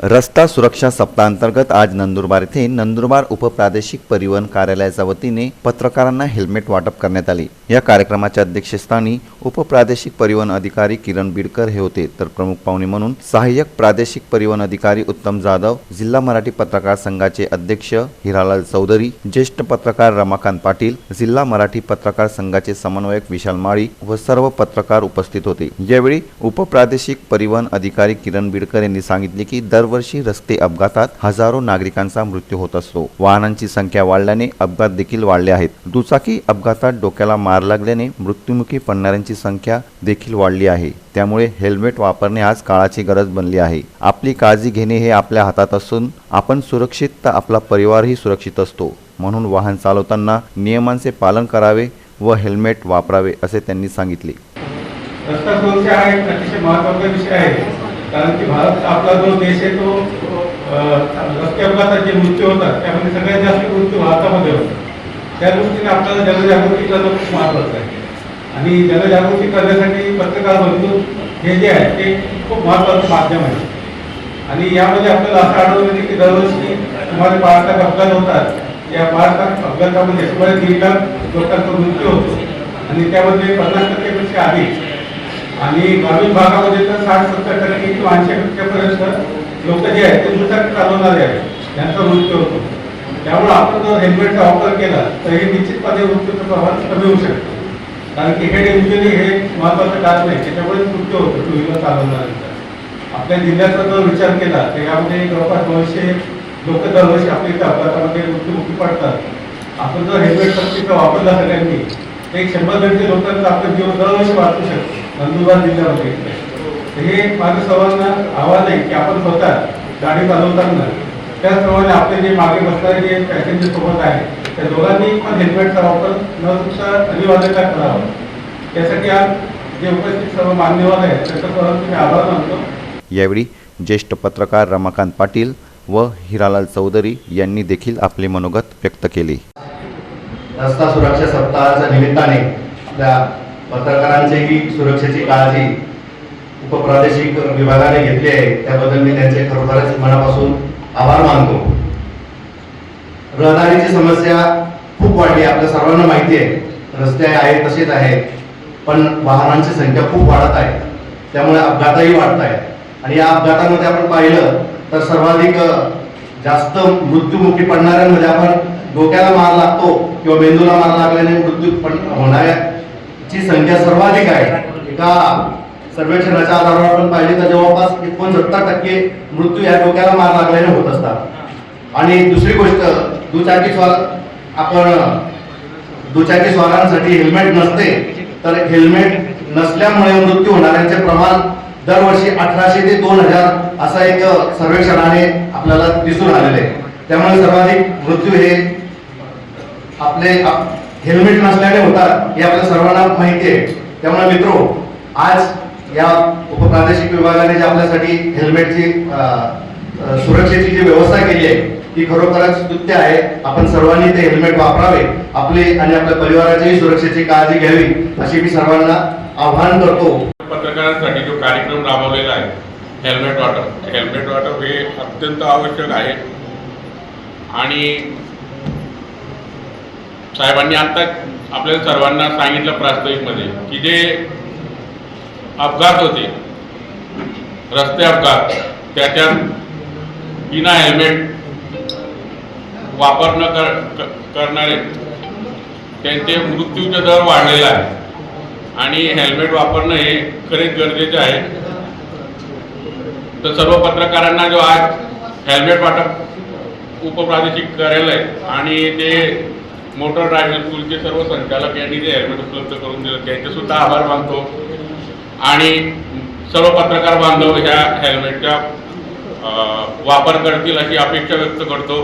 रस्ता सुरक्षा सप्ताहांतर्गत आज नंदुरबार येथे नंदुरबार उपप्रादेशिक परिवहन कार्यालयाच्या वतीने पत्रकारांना हेल्मेट वाटप करण्यात आले. या कार्यक्रमाच्या अध्यक्षस्थानी उपप्रादेशिक परिवहन अधिकारी किरण बिडकर हे होते तर प्रमुख पाहुणे म्हणून सहाय्यक प्रादेशिक परिवहन अधिकारी उत्तम जाधव जिल्हा मराठी पत्रकार संघाचे अध्यक्ष हिरालाल चौधरी ज्येष्ठ पत्रकार रमाकांत पाटील जिल्हा मराठी पत्रकार संघाचे समन्वयक विशाल माळी व सर्व पत्रकार उपस्थित होते. यावेळी उपप्रादेशिक परिवहन अधिकारी किरण बिडकर यांनी सांगितले की दरवर्षी रस्ते अपघातात हजारो नागरिकांचा मृत्यू होत असतो. वाहनांची संख्या वाढल्याने अपघात देखील वाढले आहेत. दुचाकी अपघातात डोक्याला मार लागल्याने मृत्युमुखी पडणाऱ्यांची वाहनांची संख्या देखील वाढली आहे. त्यामुळे हेल्मेट वापरणे आज काळाची गरज बनली आहे. आपली काळजी घेणे हे आपल्या हातात असून आपण सुरक्षित तर आपला परिवारही सुरक्षित असतो. म्हणून वाहन चालवताना नियमांचे पालन करावे व हेल्मेट वापरावे असे त्यांनी सांगितले. रस्ता सुरक्षा हा एक अतिशय महत्त्वाचा विषय आहे. कारण की भारत आपला जो देश आहे तो रस्ते अपघातात जे मृत्यू होतात. त्यामध्ये सगळ्यात जास्त मृत्यू भारतामध्ये होतात त्या दृष्टीने आपल्याला जनजागृती करणं खूप महत्वाचं आहे. आणि जनजागृती करण्यासाठी पत्रकार बंधू हे जे आहे ते खूप महत्वाचं माध्यम आहे. आणि यामध्ये आपल्याला असं आढळून येते की दरवर्षी सुमारे पाच लाख अपघात होतात. या पाच लाख अपघातामध्ये सुमारे दीड लाख लोकांचा मृत्यू होतो. आणि त्यामध्ये पन्नास टक्केपेक्षा अधिक. आणि ग्रामीण भागामध्ये तर साठ सत्तर टक्के किंवा ऐंशी टक्क्यापर्यंत लोक जे आहेत ते दुचाकी चालवणारे आहेत. यांचा मृत्यू होतो. त्यामुळे आपण जर हेल्मेटचा वापर केला तर हे निश्चितपणे मृत्यूचं प्रमाण कमी होऊ शकतं. कारण क्रिकेट इंजुरी हे महत्वाचं कारण आहे. त्याच्यामुळे मृत्यू होतो टू व्हीलर चालवल्यानंतर आपल्या जिल्ह्याचा जर विचार केला तर यामध्ये जवळपास दोनशे लोक दरवर्षी आपल्या इथे अपघातामध्ये मृत्यूमुखी पडतात. आपण जर हेल्मेट सक्तीचा वापरला सगळ्यांनी तर एक शंभर दीडशे लोकांचं आपलं जीवन दरवर्षी वाचू शकतो नंदुरबार जिल्ह्यामध्ये. हे माझं सर्वांना आव्हान आहे की आपण स्वतः गाडी चालवताना त्याचप्रमाणे आपले जे मागे बसणारे जे पॅसेंजर सोबत आहे त्या दोघांनी पण हेल्मेटचा वापर न चुकता अनिवार्यता करावा. त्यासाठी आज जे उपस्थित सर्व मान्यवर आहेत त्याचा परत मी आभार मानतो. यावेळी ज्येष्ठ पत्रकार रमाकांत पाटील व हिरालाल चौधरी यांनी देखील आपले मनोगत व्यक्त केले. रस्ता सुरक्षा सप्ताहाच्या निमित्ताने आपल्या पत्रकारांचीही सुरक्षेची काळजी उपप्रादेशिक विभागाने घेतली आहे. त्याबद्दल मी त्यांचे खरोखरच मनापासून आभार मानतो. रहदारीची समस्या खूप वाढली आहे आपल्या सर्वांना माहिती आहे. रस्ते आहेत तसेच आहेत पण वाहनांची संख्या खूप वाढत आहे. त्यामुळे अपघातही वाढत आहेत आणि या अपघातामध्ये आपण पाहिलं तर सर्वाधिक जास्त मृत्युमुखी पडणाऱ्यांमध्ये आपण डोक्याला मार लागतो किंवा मेंदूला मार लागल्याने मृत्यू पण होणाऱ्याची संख्या सर्वाधिक आहे. एका सर्वेक्षणाच्या आधारावर आपण पाहिजे तर जवळपास एकोणसत्तर टक्के मृत्यू या डोक्याला मार लागल्याने होत असतात. आणि दुसरी गोष्ट दुचाकी स्वार आपण दुचाकी स्वारांसाठी हेल्मेट नसते तर हेल्मेट नसल्यामुळे मृत्यू होणाऱ्यांचे प्रमाण दरवर्षी अठराशे ते दोन हजार असा एक सर्वेक्षणाने आपल्याला दिसून आलेले आहे. त्यामुळे सर्वाधिक मृत्यू हे आपले हेल्मेट नसल्याने होतात हे आपल्या सर्वांना माहिती आहे. त्यामुळे मित्रो आज या उपप्रादेशिक विभागाने जे आपल्यासाठी हेल्मेटची सुरक्षेची जी व्यवस्था केली आहे ती खरोखरच स्तुत्य आहे. आपण सर्वांनी ते हेल्मेट वापरावे आपले आणि आपल्या परिवाराचीही सुरक्षेची काळजी घ्यावी अशी मी सर्वांना आव्हान करतो. पत्रकारांसाठी जो कार्यक्रम राबवलेला आहे हेल्मेट वाटप हेल्मेट वाटप हे अत्यंत आवश्यक आहे. आणि साहेबांनी आता आपल्या सर्वांना सांगितलं प्रास्ताविकमध्ये की जे अपघात होते. रस्ते अपघात. त्याच्यात विना हेल्मेट वापर न कर क- करणारे त्यांचे मृत्यूचा दर वाढलेला आहे. आणि हेल्मेट वापरणं हे खरेच गरजेचे आहे. तर सर्व पत्रकारांना जो आज हेल्मेट वाटप उपप्रादेशिक कार्यालय आणि ते मोटर ड्रायव्हिंग स्कूलचे सर्व संचालक यांनी जे हेल्मेट उपलब्ध करून दिलं त्यांचे सुद्धा आभार मानतो. आणि सर्व पत्रकार बांधव ह्या हेल्मेटच्या वापर करतील अशी अपेक्षा व्यक्त करतो.